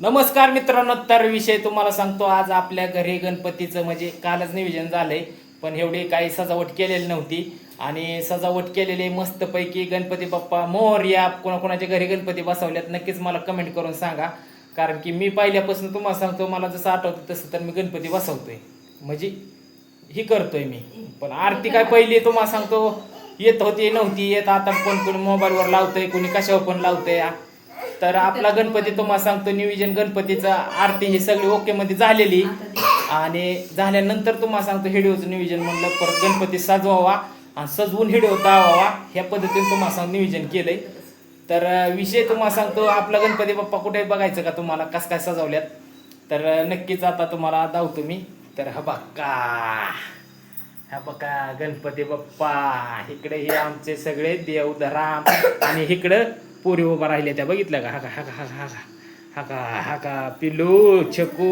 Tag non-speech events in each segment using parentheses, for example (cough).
नमस्कार मित्रांनो तर विषय तुम्हाला सांगतो आज आपल्या घरी गणपतीचं म्हणजे कालच नियोजन झालंय पण एवढी काही सजावट केलेली नव्हती. आणि सजावट केलेली मस्तपैकी गणपती बाप्पा मोर या कोणाकोणाच्या घरी गणपती बसवल्यात नक्कीच मला कमेंट करून सांगा. कारण की मी पहिल्यापासून तुम्हाला सांगतो मला जसं आठवतं तसं तर मी गणपती बसवतोय. म्हणजे ही करतोय मी. पण आरती काय पहिली तुम्हाला सांगतो येत होती नव्हती येत. आता कोण कोणी मोबाईलवर लावतंय कोणी कशावर पण लावतंय. तर आपला गणपती तुम्हाला सांगतो नियोजन गणपतीचा आरती ही सगळी ओके मध्ये झालेली. आणि झाल्यानंतर तुम्हाला सांगतो हिडिओचं नियोजन म्हणलं परत गणपती सजवावा आणि सजवून हिडिओ दावावा ह्या पद्धतीने तुम्हाला सांग नियोजन केलंय. तर विषय तुम्हाला सांगतो आपला गणपती बाप्पा कुठे बघायचं का तुम्हाला? कस काय सजवल्यात? तर नक्कीच आता तुम्हाला दावतो मी. तर हा बक्का हा बघा गणपती बाप्पा. इकडे हे आमचे सगळे देवधराम आणि इकडं पोरी उभा राहिल्या त्या बघितल्या का? हा का हा का हा का हा का हा का हा का पिल्लू छकू.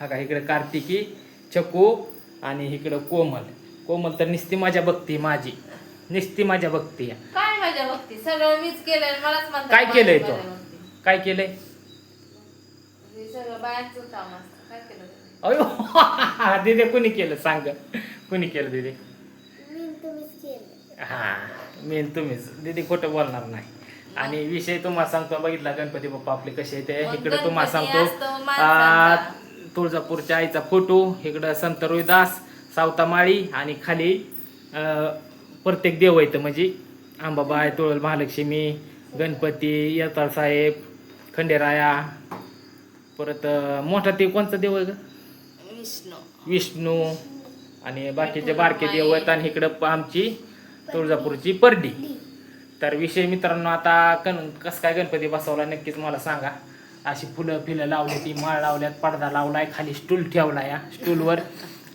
हा का इकडे कार्तिकी छकू आणि इकडं कोमल. कोमल तर निस्ती माझ्या बघती माझी. निस्ती माझ्या बघती. काय माझ्या बघती? सगळं मीच केलंय मलाच म्हणतात काय केलंय तो? काय केलंय? सगळं बायांचं काम असतं. काय केलं? तुम्ही? अयो (laughs) दिदे कुणी केलं? सांग. कुणी केलं दिदी? हा मी आणि तुम्हीच. दिदी खोटं बोलणार नाही. आणि विषय तुम्हाला सांगतो बघितला गणपती बाप्पा आपले कसे ते मग इकडे तुम्हाला सांगतो. आ. तुळजापूरच्या आईचा फोटो इकडं संत रोहिदास सावतामाळी आणि खाली अ, प्रत्येक देव येतं म्हणजे अंबाबाई तुळल महालक्ष्मी गणपती यताळ साहेब खंडेराया परत अ, मोठा ते कोणचा देव आहे ग? विष्णू. विष्णू. आणि बाकीचे बारके देव आहेत. आणि इकडं आमची तुळजापूरची परडी. तर विषय मित्रांनो आता कन कसं काय गणपती बसवला नक्कीच मला सांगा. अशी फुलं फिलं लावली ती माळ लावल्यात पडदा लावलाय खाली स्टूल ठेवला या स्टूलवर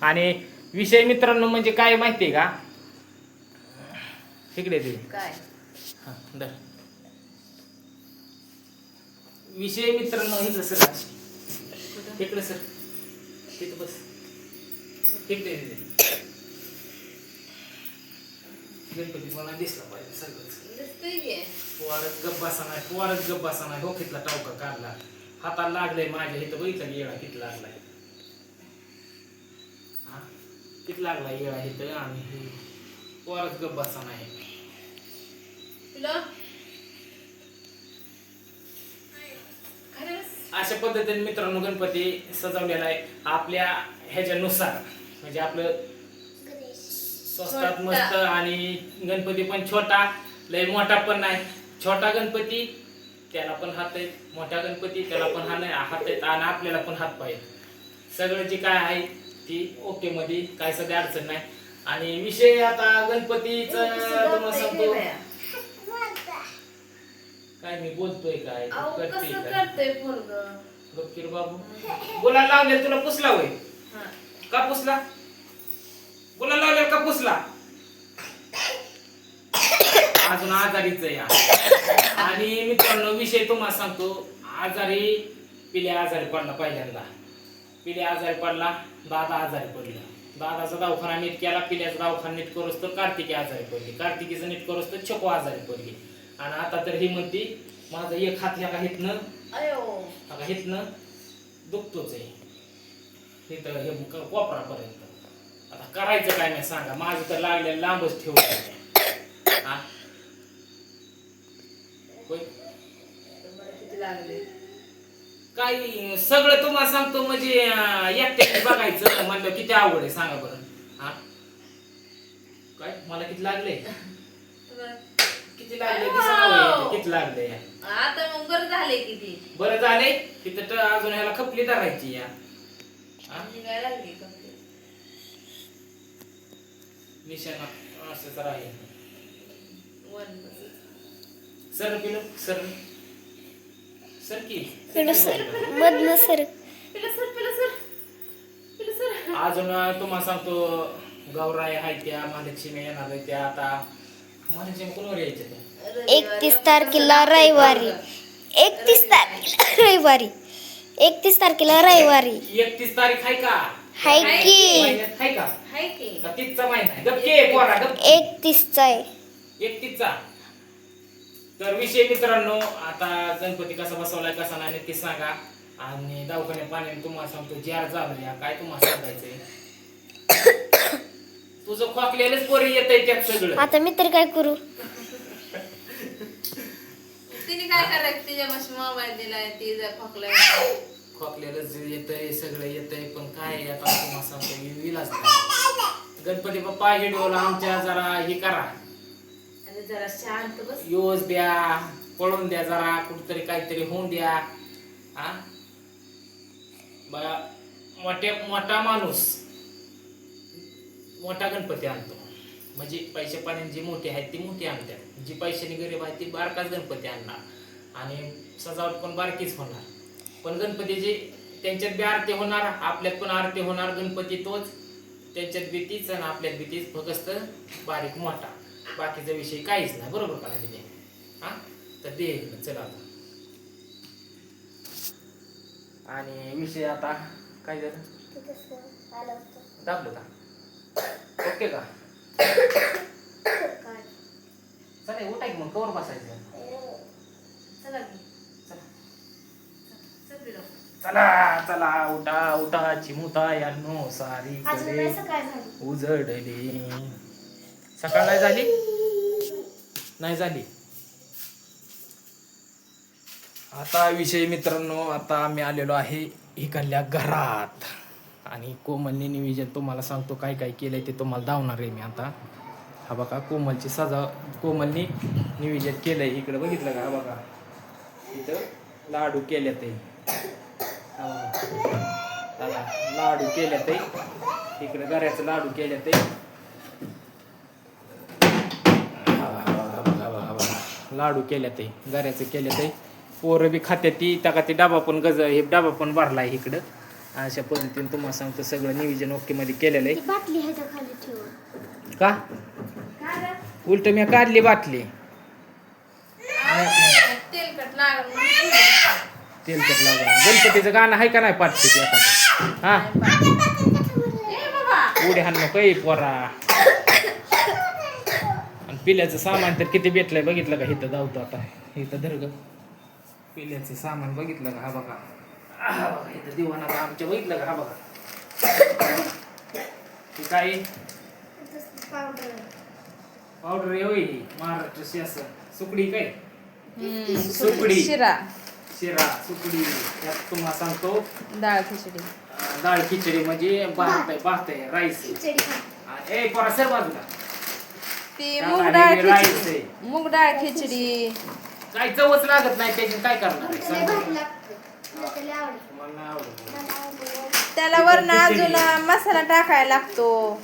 आणि विषय मित्रांनो म्हणजे काय माहिती आहे का? इकडे दे काय? हा. विषय मित्रांनो इकडे सर. इकडे सर. तिथं बस. इकडे. गणपती मला दिसला पाहिजे सगळंच. पोवारच गप बसा नाही पोवारच गप बसा नाही डोक्यातला टावका काढला. हाताला लागलंय माझ्या इथं बघितलं येळा किती लागलाय. हा? किती लागलाय येळा इथं आणि पोवारच गप बसा नाही. अशा पद्धतीने मित्रांनो गणपती सजवलेला आहे. आपल्या ह्याच्यानुसार. म्हणजे आपलं स्वस्तात. मस्त आणि गणपती पण छोटा. लय मोठा पण नाही. छोटा गणपती त्याला पण हात आहेत. मोठा गणपती त्याला पण हात नाही. हात आहेत आणि आपल्याला पण हात पाहिजे. सगळं जे काय आहे ती ओके मध्ये काय सध्या अडचण नाही. आणि विषय आता गणपतीचं तुम्हाला सांगतो. काय मी बोलतोय काय? करते काय? गप्पीर बाबू. बोला लावले तुला पुसला होय? का पुसला? बोला लावले का पुसला अजून आजारीच आहे हा. आणि मित्रांनो विषय तुम्हाला सांगतो. आजारी पिल्या आजारी पडला पहिल्यांदा. पिल्या आजारी पडला दादा आजारी पडला. दादाचा दवाखाना नीट केला पिल्याचा दवाखाना नीट करूस तर कार्तिकी आजारी पडली. कार्तिकीचं नीट करूस तर छको आजारी पडली. आणि आता तर ही म्हणती माझा एक हात ह्या का हितनं? हितनं? दुखतोच आहे. हे क- कोपरापर्यंत. आता करायचं काय नाही सांगा. माझं तर लागलेलं लांबच ठेवलं हा? किती लागले काही सगळं तुम्हाला सांगतो म्हणजे एकट्याने बघायचं. म्हणलं किती अवघड आहे सांगा बरं. हा? काय? मला किती लागले? किती लागले? किती लागले? आता मग बरं झाले किती? बरं झाले? तिथं अजून ह्याला खपली धरायची या. लागली निशाणा असं तर आहे. Sir pillow sir. सर की? पिलं सर. मधनं अजून तुम्हाला सांगतो गौराय आहे त्या महालक्ष्मी येणार आहे त्या आता महालक्ष्मी कोणावर यायच्या त्या एकतीस तारखेला रविवारी. एकतीस तारखेला रविवारी. एकतीस तारखेला रविवारी. एकतीस तारीख आहे का? हाय की महिन्यात आहे का हाय की का तीसचा महिना आहे गपके पोरा गप एकतीसचा आहे. एकतीसचा तर विषय मित्रांनो आता गणपती कसा बसवलाय कसा नाही नक्की सांगा. आणि दवाखान्यात पाण्याने तुम्हाला सांगतो जार झालं या काय तुम्हाला सांगायचंय. तुझं खोकलेलंच पोरी येत त्यात सगळं. आता मी तरी काय करू? तिने काय करायचं? तिच्या मशी मोबाईल दिलाय ती जर खोकलाय. खोकलेलंच येतंय सगळं येतंय पण काय आहे आता तुम्हाला सांगतो नाही गणपती बाप्पा हिडोला आमच्या जरा हे करा. आणि जरा शांत बस. योज द्या पळून द्या जरा कुठतरी काहीतरी होऊन द्या. हा बघा मोठ्या मोठा माणूस मोठा गणपती आणतो. म्हणजे पैसे पाण्याने जी मोठी आहेत ती मोठी आणतात. जी पैशाने गरीब आहे ती बारकाच गणपती आणणार. आणि सजावट पण बारकीच होणार. पण गणपतीची त्यांच्यात बी आरती होणार आपल्यात पण आरती होणार गणपती तोच. त्यांच्यात बी तीच आणि आपल्यात बी तीच. फक्त बारीक मोठा. बाकीचा विषय काहीच नाही. बरोबर का नाही तिने हा? तर दे इकडं, चला आता. आणि विषय आता काय झालं? दाबलं का? ओके का? (coughs) चालेल उठाय मग. कवर बसायचं चला की. चला चल बिलो. चला चला उठा उठा चिमुता यानो सारी कडे उजडली सकाळ नाही झाली? नाही झाली. आता विषय मित्रांनो आता आम्ही आलेलो आहे इकडल्या घरात. आणि कोमलने नियोजन तुम्हाला सांगतो काय काय केलंय ते तुम्हाला दावणार आहे मी आता. हा बघा कोमलची सजा कोमलनी नियोजन केलंय. इकडे बघितलं का? हा बघा. इथं लाडू केले ते. लाडू केले ते. इकडे गऱ्याचं लाडू केले ते. लाडू केले ते गऱ्याचं केले ते. पोरं बी खात्यात ती त्या ते डबा पण गज हे डबा पण भरला आहे इकडं. अशा पद्धतीने तुम्हाला सांगतो सगळं नियोजन ओके मध्ये केलेलं आहे. बाटली ह्याच्या खाली ठेव. का? उलट मी काढली बाटली. तेलकट लागल म्हणून तेलकट लागलं गणपतीचं गाणं आहे का नाही एखादं? हा? उड्या हाण नको पोरा. आणि पिल्याचं सामान तर किती भेटलंय बघितलं का? इथं धावतो आता. इथं धर ग. पिल्याचं सामान बघितलं का? हा बघा. हा बघा इथं दिवाण आता आमच्या बघितलं का? हा बघा. हे काय? पावडर येऊ महाराष्ट्र शासन सुकडी काय? सुकडी. शिरा. शिरा सुकडी त्यात तुम्हाला सांगतो. डाळ खिचडी. अं, डाळ खिचडी म्हणजे भात आहे भात आहे राईस आहे. ए पोरा सर बाजूला. ती त्यात मूग डाळ राईस खिचडी. आहे. मूग डाळ खिचडी. काय चवच लागत नाही त्याची काय करणार आहे? सांग. बरं. मला नाही. आवडत. त्याला वरण अजून मसाला टाकायला लागतो.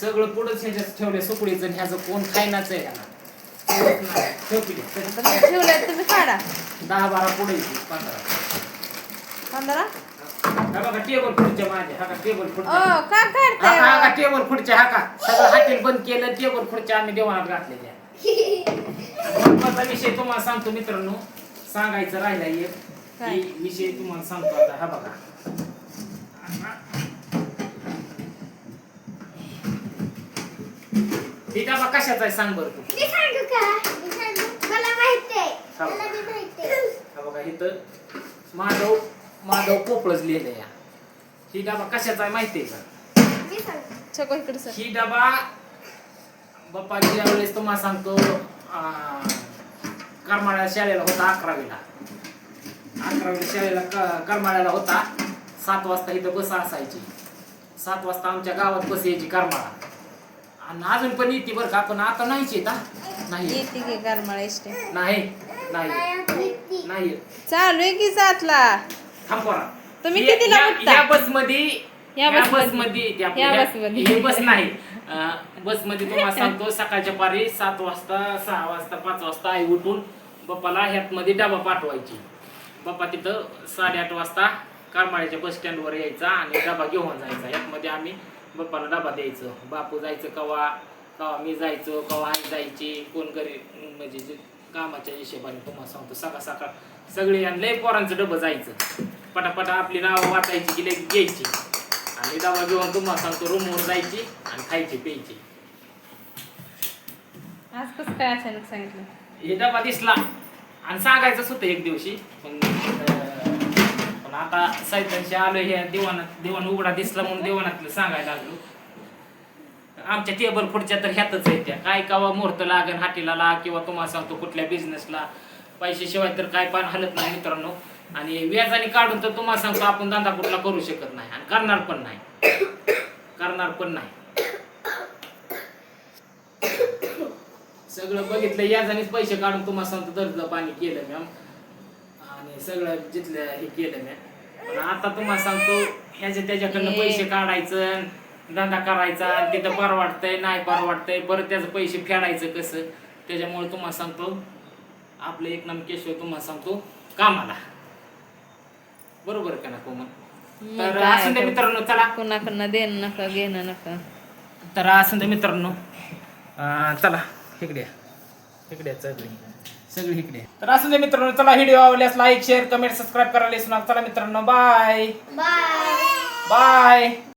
सगळं पुढंच ह्याच्यात ठेवले सुकडीचं आणि ह्याचं कोण खायनाच आहे ह्याला. ठेवलंय तुम्ही काढा. दहा बारा पुढे पंधरा. पंधरा? हा बघा टेबल खुर्च्या माझ्या हा का टेबल ओ खुर्च्या का हा हा का टेबल खुर्च्या हा का? सगळं हॉटेल बंद केलं टेबल खुर्च्या आम्ही देवानात घातलेल्या. महत्त्वाचा विषय तुम्हाला सांगतो मित्रांनो. सांगायचं राहिला एक. काय? की विषय तुम्हाला सांगतो आता हा बघा. ही डबा कशाचा आहे सांग बरं तू. मला माहिती आहे. हा मला. बी माहिती आहे. हा बघा इथं माधव माधव पोपळच लिहिलंय या. ही डबा कशाचा आहे माहितीये का? मी सांगते छको इकडे सर. ही डबा बाप्पा ज्या वेळेस तुम्हाला सांगतो अं, करमाळ्या शाळेला होता अकरावीला. अकरावीला शाळेला क- करमाळ्याला होता. सात वाजता इथं बस असायची. सात वाजता आमच्या गावात बस यायची करमाळा. आणि अजून पण येते बरं का पण आता नाहीच येत हा नाही येत. की इष्टे नाही नाही. नाही. चालू आहे की सातला थांब पोरा. तुम्ही या- कितीला या- उठता? या बसमध्ये या या बसमध्ये. बसमध्ये त्या- या या- बसमध्ये. ही बस नाही अं, बसमध्ये तुम्हाला सांगतो सकाळच्या पारी सात वाजता सहा वाजता पाच वाजता आई उठून बाप्पाला ह्यात मध्ये डबा पाठवायची बाप्पा तिथं साडेआठ वाजता करमाळ्याच्या बस स्टँडवर यायचा आणि डबा घेऊन जायचा यातमध्ये आम्ही बाप्पाला डबा द्यायचो बापू जायचं कवा कवा मी जायचो कवा आई जायची कोण घरी म्हणजे जे कामाच्या हिशोबाने तुम्हाला सांगतो सकाळ सकाळ सगळे आणि लय पोरांचं डबं जायचं. पटापटा आपली नावं वाचायची की लगेच घ्यायची. आणि डबा घेऊन तुम्हाला सांगतो रूमवर जायची आणि खायची प्यायची. आज कसं काय अचानक सांगितलं? हे डबा दिसला. आणि सांगायचंच होतं एक दिवशी. पण पण आता सैतांशी आलो हे दिवाणात दिवाण उघडा दिसला म्हणून दिवाणातलं सांगायला लागलो. आमच्या टेबल पुढच्या तर ह्यातच आहे त्या. काय कावा मुहूर्त लागन हाटीला लाग किंवा तुम्हाला सांगतो कुठल्या बिझनेसला पैशाशिवाय तर काय पण हलत नाही मित्रांनो. आणि व्याजाने काढून तर तुम्हाला सांगतो आपण धंदा कुठला करू शकत नाही. आणि करणार पण नाही. करणार पण नाही. सगळं बघितलं याजानेच पैसे काढून तुम्हाला सांगतो दर्द पाणी केलं मॅम सगळं जिथलं हे केलं मॅम पण आता तुम्हाला सांगतो ह्याच्या त्याच्याकडनं पैसे काढायचं धंदा करायचा तिथं परवडतंय नाही परवडतंय परत त्याचं पैसे फेडायचं कसं? त्याच्यामुळे तुम्हाला सांगतो आपलं एक नाम केशव तुम्हाला सांगतो कामाला. बरोबर का ना कोमल? मग तर असं तर- मित्रांनो चला. कुणाकडनं देणं नका घेणं नका. तर असं दे मित्रांनो. चला इकडे. इकडे या, सगळी इकडे. तर असं दे मित्रांनो चला व्हिडिओ आवडल्यास लाईक शेअर कमेंट सबस्क्राईब करायला विसरू नका. चला मित्रांनो बाय बाय बाय